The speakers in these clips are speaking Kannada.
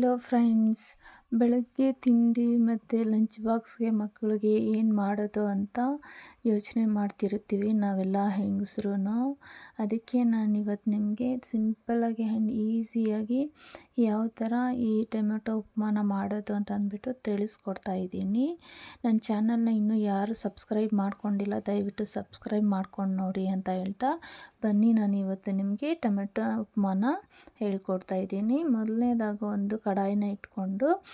ಹಲೋ ಫ್ರೆಂಡ್ಸ್ ಬೆಳಗ್ಗೆ ತಿಂಡಿ ಮತ್ತು ಲಂಚ್ ಬಾಕ್ಸ್ಗೆ ಮಕ್ಕಳಿಗೆ ಏನು ಮಾಡೋದು ಅಂತ ಯೋಚನೆ ಮಾಡ್ತಿರ್ತೀವಿ ನಾವೆಲ್ಲ ಹೆಂಗಸ್ರು ಅದಕ್ಕೆ ನಾನು ಇವತ್ತು ನಿಮಗೆ ಸಿಂಪಲ್ಲಾಗಿ ಆ್ಯಂಡ್ ಈಸಿಯಾಗಿ ಯಾವ ಥರ ಈ ಟೊಮೆಟೊ ಉಪ್ಮಾನ ಮಾಡೋದು ಅಂತ ಅಂದ್ಬಿಟ್ಟು ತಿಳಿಸ್ಕೊಡ್ತಾ ಇದ್ದೀನಿ. ನನ್ನ ಚಾನಲ್ನ ಇನ್ನೂ ಯಾರು ಸಬ್ಸ್ಕ್ರೈಬ್ ಮಾಡ್ಕೊಂಡಿಲ್ಲ, ದಯವಿಟ್ಟು ಸಬ್ಸ್ಕ್ರೈಬ್ ಮಾಡ್ಕೊಂಡು ನೋಡಿ ಅಂತ ಹೇಳ್ತಾ ಬನ್ನಿ ನಾನು ಇವತ್ತು ನಿಮಗೆ ಟೊಮೆಟೊ ಉಪ್ಮಾನ ಹೇಳ್ಕೊಡ್ತಾ ಇದ್ದೀನಿ. ಮೊದಲನೇದಾಗ ಒಂದು ಕಡಾಯಿನ ಇಟ್ಕೊಂಡು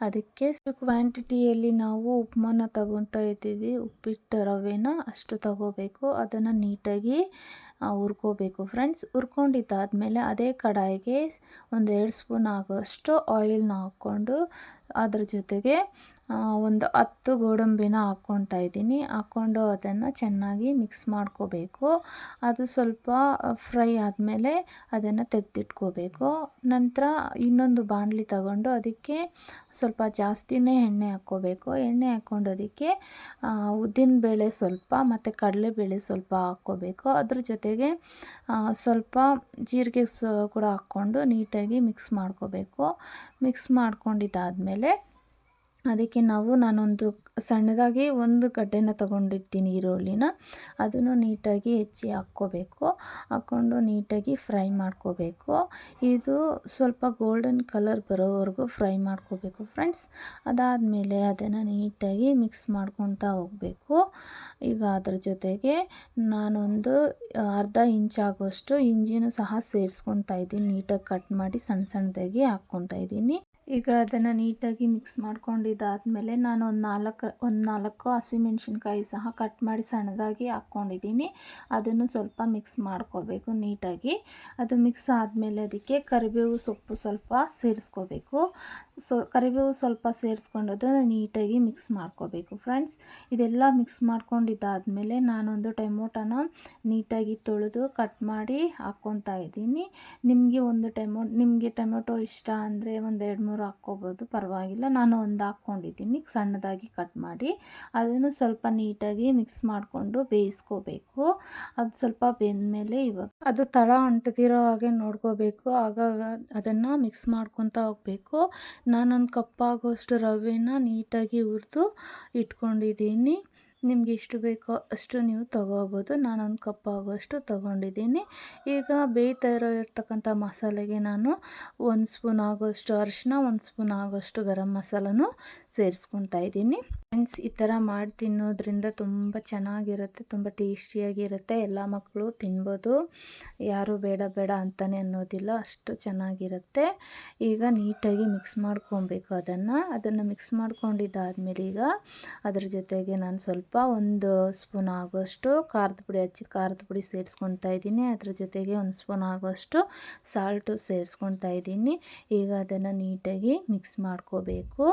ಅದಕ್ಕೆ ಕ್ವಾಂಟಿಟಿಯಲ್ಲಿ ನಾವು ಉಪ್ಮಾನ ತಗೊತಾ ಇದ್ದೀವಿ. ಉಪ್ಪಿಟ್ಟು ರವೆನ ಅಷ್ಟು ತಗೋಬೇಕು. ಅದನ್ನು ನೀಟಾಗಿ ಹುರ್ಕೋಬೇಕು. ಫ್ರೆಂಡ್ಸ್ ಹುರ್ಕೊಂಡಿದ್ದಾದಮೇಲೆ ಅದೇ ಕಡಾಯಿಗೆ ಒಂದು ಎರಡು ಸ್ಪೂನ್ ಆಗೋಷ್ಟು ಆಯಿಲ್ನ ಹಾಕ್ಕೊಂಡು ಅದ್ರ ಜೊತೆಗೆ ಒಂದು ಹತ್ತು ಗೋಡಂಬಿನ ಹಾಕ್ಕೊತಾ ಇದ್ದೀನಿ. ಹಾಕ್ಕೊಂಡು ಅದನ್ನು ಚೆನ್ನಾಗಿ ಮಿಕ್ಸ್ ಮಾಡ್ಕೋಬೇಕು. ಅದು ಸ್ವಲ್ಪ ಫ್ರೈ ಆದಮೇಲೆ ಅದನ್ನು ತೆಗೆದಿಟ್ಕೋಬೇಕು. ನಂತರ ಇನ್ನೊಂದು ಬಾಣಲಿ ತಗೊಂಡು ಅದಕ್ಕೆ ಸ್ವಲ್ಪ ಜಾಸ್ತಿನೇ ಎಣ್ಣೆ ಹಾಕ್ಕೋಬೇಕು. ಎಣ್ಣೆ ಹಾಕ್ಕೊಂಡು ಅದಕ್ಕೆ ಉದ್ದಿನಬೇಳೆ ಸ್ವಲ್ಪ ಮತ್ತು ಕಡಲೆಬೇಳೆ ಸ್ವಲ್ಪ ಹಾಕ್ಕೋಬೇಕು. ಅದ್ರ ಜೊತೆಗೆ ಸ್ವಲ್ಪ ಜೀರಿಗೆ ಕೂಡ ಹಾಕ್ಕೊಂಡು ನೀಟಾಗಿ ಮಿಕ್ಸ್ ಮಾಡ್ಕೋಬೇಕು. ಮಿಕ್ಸ್ ಮಾಡ್ಕೊಂಡಿದ್ದಾದಮೇಲೆ ಅದಕ್ಕೆ ನಾವು ನಾನೊಂದು ಸಣ್ಣದಾಗಿ ಒಂದು ಗಡ್ಡೆನ ತೊಗೊಂಡಿರ್ತೀನಿ ಈರುಳ್ಳಿನ. ಅದನ್ನು ನೀಟಾಗಿ ಹೆಚ್ಚಿ ಹಾಕ್ಕೋಬೇಕು. ಹಾಕ್ಕೊಂಡು ನೀಟಾಗಿ ಫ್ರೈ ಮಾಡ್ಕೋಬೇಕು. ಇದು ಸ್ವಲ್ಪ ಗೋಲ್ಡನ್ ಕಲರ್ ಬರೋವರೆಗೂ ಫ್ರೈ ಮಾಡ್ಕೋಬೇಕು ಫ್ರೆಂಡ್ಸ್. ಅದಾದಮೇಲೆ ಅದನ್ನು ನೀಟಾಗಿ ಮಿಕ್ಸ್ ಮಾಡ್ಕೊತಾ ಹೋಗಬೇಕು. ಈಗ ಅದ್ರ ಜೊತೆಗೆ ನಾನೊಂದು ಅರ್ಧ ಇಂಚ್ ಆಗೋಷ್ಟು ಇಂಜಿನೂ ಸಹ ಸೇರಿಸ್ಕೊತಾ ಇದ್ದೀನಿ. ನೀಟಾಗಿ ಕಟ್ ಮಾಡಿ ಸಣ್ಣ ಸಣ್ಣದಾಗಿ ಹಾಕ್ಕೊತಾ ಇದ್ದೀನಿ. ಈಗ ಅದನ್ನು ನೀಟಾಗಿ ಮಿಕ್ಸ್ ಮಾಡ್ಕೊಂಡಿದ್ದಾದಮೇಲೆ ನಾನು ಒಂದು ನಾಲ್ಕು ಒಂದು ನಾಲ್ಕು ಹಸಿಮೆಣ್ಸಿನ್ಕಾಯಿ ಸಹ ಕಟ್ ಮಾಡಿ ಸಣ್ಣದಾಗಿ ಹಾಕ್ಕೊಂಡಿದ್ದೀನಿ. ಅದನ್ನು ಸ್ವಲ್ಪ ಮಿಕ್ಸ್ ಮಾಡ್ಕೋಬೇಕು ನೀಟಾಗಿ. ಅದು ಮಿಕ್ಸ್ ಆದಮೇಲೆ ಅದಕ್ಕೆ ಕರಿಬೇವು ಸೊಪ್ಪು ಸ್ವಲ್ಪ ಸೇರಿಸ್ಕೋಬೇಕು. ಸೊ ಕರಿಬೇವು ಸ್ವಲ್ಪ ಸೇರಿಸ್ಕೊಂಡು ಅದನ್ನು ನೀಟಾಗಿ ಮಿಕ್ಸ್ ಮಾಡ್ಕೋಬೇಕು ಫ್ರೆಂಡ್ಸ್. ಇದೆಲ್ಲ ಮಿಕ್ಸ್ ಮಾಡ್ಕೊಂಡಿದ್ದಾದಮೇಲೆ ನಾನೊಂದು ಟೊಮೊಟೊನ ನೀಟಾಗಿ ತೊಳೆದು ಕಟ್ ಮಾಡಿ ಹಾಕ್ಕೊತಾ ಇದ್ದೀನಿ. ನಿಮಗೆ ಒಂದು ಟೊಮೊ, ನಿಮಗೆ ಟೊಮೊಟೊ ಇಷ್ಟ ಅಂದರೆ ಒಂದು ಎರಡು ಮೂರು ಹಾಕ್ಕೋಬೋದು, ಪರವಾಗಿಲ್ಲ. ನಾನು ಒಂದು ಹಾಕ್ಕೊಂಡಿದ್ದೀನಿ, ಸಣ್ಣದಾಗಿ ಕಟ್ ಮಾಡಿ. ಅದನ್ನು ಸ್ವಲ್ಪ ನೀಟಾಗಿ ಮಿಕ್ಸ್ ಮಾಡಿಕೊಂಡು ಬೇಯಿಸ್ಕೋಬೇಕು. ಅದು ಸ್ವಲ್ಪ ಬೆಂದಮೇಲೆ ಇವಾಗ ಅದು ತಳ ಅಂಟದಿರೋ ಹಾಗೆ ನೋಡ್ಕೋಬೇಕು. ಆಗ ಅದನ್ನು ಮಿಕ್ಸ್ ಮಾಡ್ಕೊತಾ ಹೋಗಬೇಕು. ನಾನೊಂದು ಕಪ್ಪಾಗೋಷ್ಟು ರವೆನ ನೀಟಾಗಿ ಹುರಿದು ಇಟ್ಕೊಂಡಿದ್ದೀನಿ. ನಿಮ್ಗೆ ಎಷ್ಟು ಬೇಕೋ ಅಷ್ಟು ನೀವು ತೊಗೋಬೋದು. ನಾನೊಂದು ಕಪ್ ಆಗೋಷ್ಟು ತೊಗೊಂಡಿದ್ದೀನಿ. ಈಗ ಬೇಯ್ತಾ ಇರೋ ಇರ್ತಕ್ಕಂಥ ಮಸಾಲೆಗೆ ನಾನು ಒಂದು ಸ್ಪೂನ್ ಆಗೋಷ್ಟು ಅರಿಶಿನ, ಒಂದು ಸ್ಪೂನ್ ಆಗೋಷ್ಟು ಗರಂ ಮಸಾಲನೂ ಸೇರಿಸ್ಕೊತಾ ಇದ್ದೀನಿ. ಫ್ರೆಂಡ್ಸ್, ಈ ಥರ ಮಾಡಿ ತಿನ್ನೋದ್ರಿಂದ ತುಂಬ ಚೆನ್ನಾಗಿರುತ್ತೆ, ತುಂಬ ಟೇಸ್ಟಿಯಾಗಿರುತ್ತೆ. ಎಲ್ಲ ಮಕ್ಕಳು ತಿನ್ಬೋದು. ಯಾರು ಬೇಡ ಬೇಡ ಅಂತಲೇ ಅನ್ನೋದಿಲ್ಲ, ಅಷ್ಟು ಚೆನ್ನಾಗಿರುತ್ತೆ. ಈಗ ನೀಟಾಗಿ ಮಿಕ್ಸ್ ಮಾಡ್ಕೊಬೇಕು ಅದನ್ನು. ಅದನ್ನು ಮಿಕ್ಸ್ ಮಾಡ್ಕೊಂಡಿದ್ದಾದ್ಮೇಲೆ ಈಗ ಅದ್ರ ಜೊತೆಗೆ ನಾನು ಸ್ವಲ್ಪ ಒಂದು ಸ್ಪೂನ್ ಆಗೋಷ್ಟು ಖಾರದ ಪುಡಿ ಹಚ್ಚಿ ಖಾರದ ಪುಡಿ ಸೇರಿಸ್ಕೊತಾ ಇದ್ದೀನಿ. ಅದ್ರ ಜೊತೆಗೆ ಒಂದು ಸ್ಪೂನ್ ಆಗೋಷ್ಟು ಸಾಲ್ಟು ಸೇರಿಸ್ಕೊತಾ ಇದ್ದೀನಿ. ಈಗ ಅದನ್ನು ನೀಟಾಗಿ ಮಿಕ್ಸ್ ಮಾಡ್ಕೋಬೇಕು.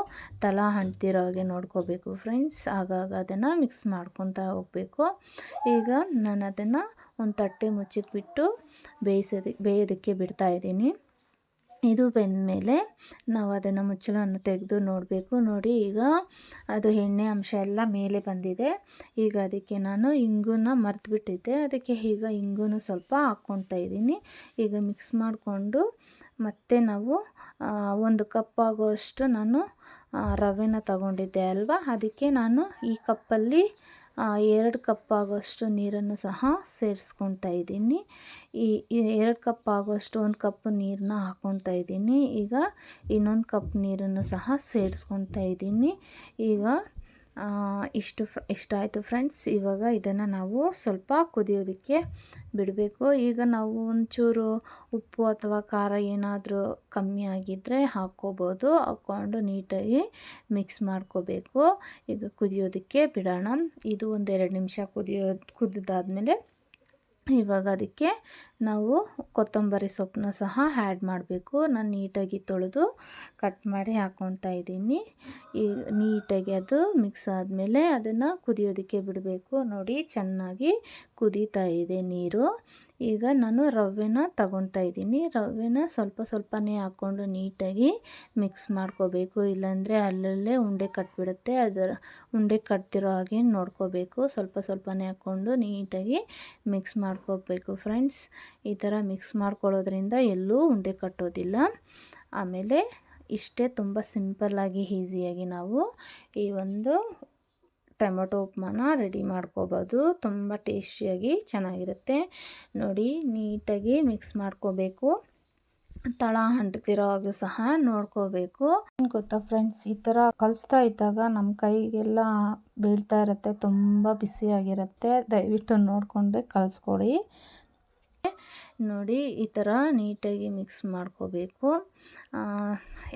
ತಲಾ ಅಂಟ್ತಿರೋ ಹಾಗೆ ನೋಡ್ಕೋಬೇಕು ಫ್ರೆಂಡ್ಸ್. ಆಗಾಗ ಅದನ್ನು ಮಿಕ್ಸ್ ಮಾಡ್ಕೊತಾ ಹೋಗಬೇಕು. ಈಗ ನಾನು ಅದನ್ನು ಒಂದು ತಟ್ಟೆ ಮುಚ್ಚಿಟ್ಬಿಟ್ಟು ಬೇಯಿಸೋದಕ್ಕೆ ಬೇಯೋದಕ್ಕೆ ಬಿಡ್ತಾ ಇದ್ದೀನಿ. ಇದು ಬೆಂದಮೇಲೆ ನಾವು ಅದನ್ನು ಮುಚ್ಚಳವನ್ನು ತೆಗೆದು ನೋಡಬೇಕು. ನೋಡಿ ಈಗ ಅದು ಎಣ್ಣೆ ಅಂಶ ಎಲ್ಲ ಮೇಲೆ ಬಂದಿದೆ. ಈಗ ಅದಕ್ಕೆ ನಾನು ಇಂಗುನ ಮರೆತುಬಿಟ್ಟಿದ್ದೆ. ಅದಕ್ಕೆ ಈಗ ಇಂಗುನು ಸ್ವಲ್ಪ ಹಾಕ್ಕೊಳ್ತಾ ಇದ್ದೀನಿ. ಈಗ ಮಿಕ್ಸ್ ಮಾಡಿಕೊಂಡು ಮತ್ತೆ ನಾವು ಒಂದು ಕಪ್ ಆಗೋಷ್ಟು ನಾನು ರವೆನ ತಗೊಂಡಿದ್ದೆ ಅಲ್ವಾ? ಅದಕ್ಕೆ ನಾನು ಈ ಕಪ್ಪಲ್ಲಿ ಎರಡು ಕಪ್ ಆಗೋಷ್ಟು ನೀರನ್ನು ಸಹ ಸೇರಿಸ್ಕೊತಾ ಇದ್ದೀನಿ. ಈ ಎರಡು ಕಪ್ ಆಗೋಷ್ಟು ಒಂದು ಕಪ್ ನೀರನ್ನ ಹಾಕ್ಕೊತಾ ಇದ್ದೀನಿ. ಈಗ ಇನ್ನೊಂದು ಕಪ್ ನೀರನ್ನು ಸಹ ಸೇರಿಸ್ಕೊತಾ ಇದ್ದೀನಿ. ಈಗ ಇಷ್ಟು ಇಷ್ಟಾಯಿತು ಫ್ರೆಂಡ್ಸ್. ಇವಾಗ ಇದನ್ನು ನಾವು ಸ್ವಲ್ಪ ಕುದಿಯೋದಕ್ಕೆ ಬಿಡಬೇಕು. ಈಗ ನಾವು ಒಂಚೂರು ಉಪ್ಪು ಅಥವಾ ಖಾರ ಏನಾದರೂ ಕಮ್ಮಿ ಆಗಿದ್ದರೆ ಹಾಕ್ಕೋಬೋದು. ಹಾಕ್ಕೊಂಡು ನೀಟಾಗಿ ಮಿಕ್ಸ್ ಮಾಡ್ಕೋಬೇಕು. ಈಗ ಕುದಿಯೋದಕ್ಕೆ ಬಿಡೋಣ. ಇದು ಒಂದೆರಡು ನಿಮಿಷ ಕುದಿಯೋ, ಕುದಿದಾದ್ಮೇಲೆ ಇವಾಗ ಅದಕ್ಕೆ ನಾವು ಕೊತ್ತಂಬರಿ ಸೊಪ್ಪನ್ನ ಸಹ ಆ್ಯಡ್ ಮಾಡಬೇಕು. ನಾನು ನೀಟಾಗಿ ತೊಳೆದು ಕಟ್ ಮಾಡಿ ಹಾಕ್ಕೊತಾ ಇದ್ದೀನಿ. ಈ ನೀಟಾಗಿ ಅದು ಮಿಕ್ಸ್ ಆದಮೇಲೆ ಅದನ್ನು ಕುದಿಯೋದಕ್ಕೆ ಬಿಡಬೇಕು. ನೋಡಿ, ಚೆನ್ನಾಗಿ ಕುದೀತಾ ಇದೆ ನೀರು. ಈಗ ನಾನು ರವೆನ ತಗೊತಾ ಇದ್ದೀನಿ. ರವೆನ ಸ್ವಲ್ಪ ಸ್ವಲ್ಪನೇ ಹಾಕ್ಕೊಂಡು ನೀಟಾಗಿ ಮಿಕ್ಸ್ ಮಾಡ್ಕೋಬೇಕು. ಇಲ್ಲಾಂದರೆ ಅಲ್ಲಲ್ಲೇ ಉಂಡೆ ಕಟ್ಬಿಡುತ್ತೆ. ಅದರ ಉಂಡೆ ಕಟ್ತಿರೋ ಹಾಗೆ ನೋಡ್ಕೋಬೇಕು. ಸ್ವಲ್ಪ ಸ್ವಲ್ಪನೇ ಹಾಕ್ಕೊಂಡು ನೀಟಾಗಿ ಮಿಕ್ಸ್ ಮಾಡ್ಕೋಬೇಕು ಫ್ರೆಂಡ್ಸ್ ಈ ಥರ ಮಿಕ್ಸ್ ಮಾಡ್ಕೊಳ್ಳೋದ್ರಿಂದ ಎಲ್ಲೂ ಉಂಡೆ ಕಟ್ಟೋದಿಲ್ಲ. ಆಮೇಲೆ ಇಷ್ಟೇ ತುಂಬ ಸಿಂಪಲ್ಲಾಗಿ ಈಸಿಯಾಗಿ ನಾವು ಈ ಒಂದು ಟೊಮೊಟೊ ಉಪ್ಮಾನ ರೆಡಿ ಮಾಡ್ಕೋಬೋದು. ತುಂಬ ಟೇಸ್ಟಿಯಾಗಿ ಚೆನ್ನಾಗಿರುತ್ತೆ. ನೋಡಿ, ನೀಟಾಗಿ ಮಿಕ್ಸ್ ಮಾಡ್ಕೋಬೇಕು. ತಳ ಅಂಟ್ತಿರೋ ಹಾಗೆ ಸಹ ನೋಡ್ಕೋಬೇಕು. ಗೊತ್ತಾ ಫ್ರೆಂಡ್ಸ್, ಈ ಥರ ಕಲಿಸ್ತಾ ಇದ್ದಾಗ ನಮ್ಮ ಕೈಗೆಲ್ಲ ಬೀಳ್ತಾ ಇರುತ್ತೆ. ತುಂಬ ಬಿಸಿಯಾಗಿರುತ್ತೆ. ದಯವಿಟ್ಟು ನೋಡಿಕೊಂಡೆ ಕಲಿಸ್ಕೊಡಿ. ನೋಡಿ ಈ ಥರ ನೀಟಾಗಿ ಮಿಕ್ಸ್ ಮಾಡ್ಕೋಬೇಕು.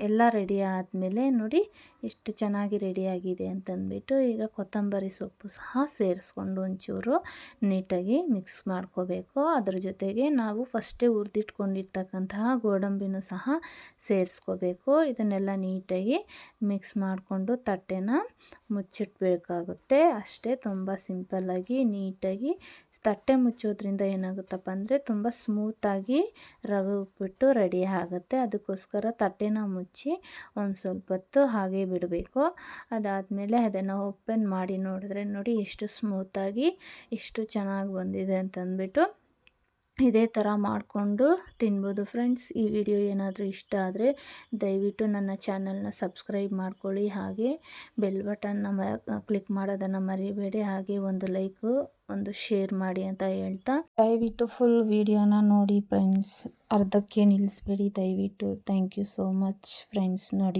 ಎಲ್ಲ ರೆಡಿ ಆದಮೇಲೆ ನೋಡಿ ಎಷ್ಟು ಚೆನ್ನಾಗಿ ರೆಡಿಯಾಗಿದೆ ಅಂತಂದ್ಬಿಟ್ಟು ಈಗ ಕೊತ್ತಂಬರಿ ಸೊಪ್ಪು ಸಹ ಸೇರಿಸ್ಕೊಂಡು ಒಂಚೂರು ನೀಟಾಗಿ ಮಿಕ್ಸ್ ಮಾಡ್ಕೋಬೇಕು. ಅದ್ರ ಜೊತೆಗೆ ನಾವು ಫಸ್ಟೇ ಹುರಿದಿಟ್ಕೊಂಡಿರ್ತಕ್ಕಂತಹ ಗೋಡಂಬಿನೂ ಸಹ ಸೇರಿಸ್ಕೋಬೇಕು. ಇದನ್ನೆಲ್ಲ ನೀಟಾಗಿ ಮಿಕ್ಸ್ ಮಾಡಿಕೊಂಡು ತಟ್ಟೆನ ಮುಚ್ಚಿಟ್ಬೇಕಾಗುತ್ತೆ. ಅಷ್ಟೇ ತುಂಬ ಸಿಂಪಲ್ಲಾಗಿ ನೀಟಾಗಿ ತಟ್ಟೆ ಮುಚ್ಚೋದ್ರಿಂದ ಏನಾಗುತ್ತಪ್ಪ ಅಂದರೆ ತುಂಬ ಸ್ಮೂತಾಗಿ ರವೆ ಉಪ್ಪಿಟ್ಟು ರೆಡಿ ಆಗುತ್ತೆ. ಅದಕ್ಕೋಸ್ಕರ ತಟ್ಟೆನ ಮುಚ್ಚಿ ಒಂದು ಸ್ವಲ್ಪ ಹೊತ್ತು ಹಾಗೆ ಬಿಡಬೇಕು. ಅದಾದಮೇಲೆ ಅದನ್ನು ಓಪನ್ ಮಾಡಿ ನೋಡಿದ್ರೆ ನೋಡಿ ಎಷ್ಟು ಸ್ಮೂತಾಗಿ ಎಷ್ಟು ಚೆನ್ನಾಗಿ ಬಂದಿದೆ ಅಂತಂದ್ಬಿಟ್ಟು ಇದೇ ಥರ ಮಾಡಿಕೊಂಡು ತಿನ್ಬೋದು ಫ್ರೆಂಡ್ಸ್. ಈ ವಿಡಿಯೋ ಏನಾದರೂ ಇಷ್ಟ ಆದರೆ ದಯವಿಟ್ಟು ನನ್ನ ಚಾನಲ್ನ ಸಬ್ಸ್ಕ್ರೈಬ್ ಮಾಡ್ಕೊಳ್ಳಿ. ಹಾಗೆ ಬೆಲ್ ಬಟನ್ನ ಮ, ಕ್ಲಿಕ್ ಮಾಡೋದನ್ನು ಮರಿಬೇಡಿ. ಹಾಗೆ ಒಂದು ಲೈಕು, ಒಂದು ಶೇರ್ ಮಾಡಿ ಅಂತ ಹೇಳ್ತಾ ದಯವಿಟ್ಟು ಫುಲ್ ವಿಡಿಯೋನ ನೋಡಿ ಫ್ರೆಂಡ್ಸ್. ಅರ್ಧಕ್ಕೆ ನಿಲ್ಲಿಸ್ಬೇಡಿ ದಯವಿಟ್ಟು. Thank you so much friends. ನೋಡಿ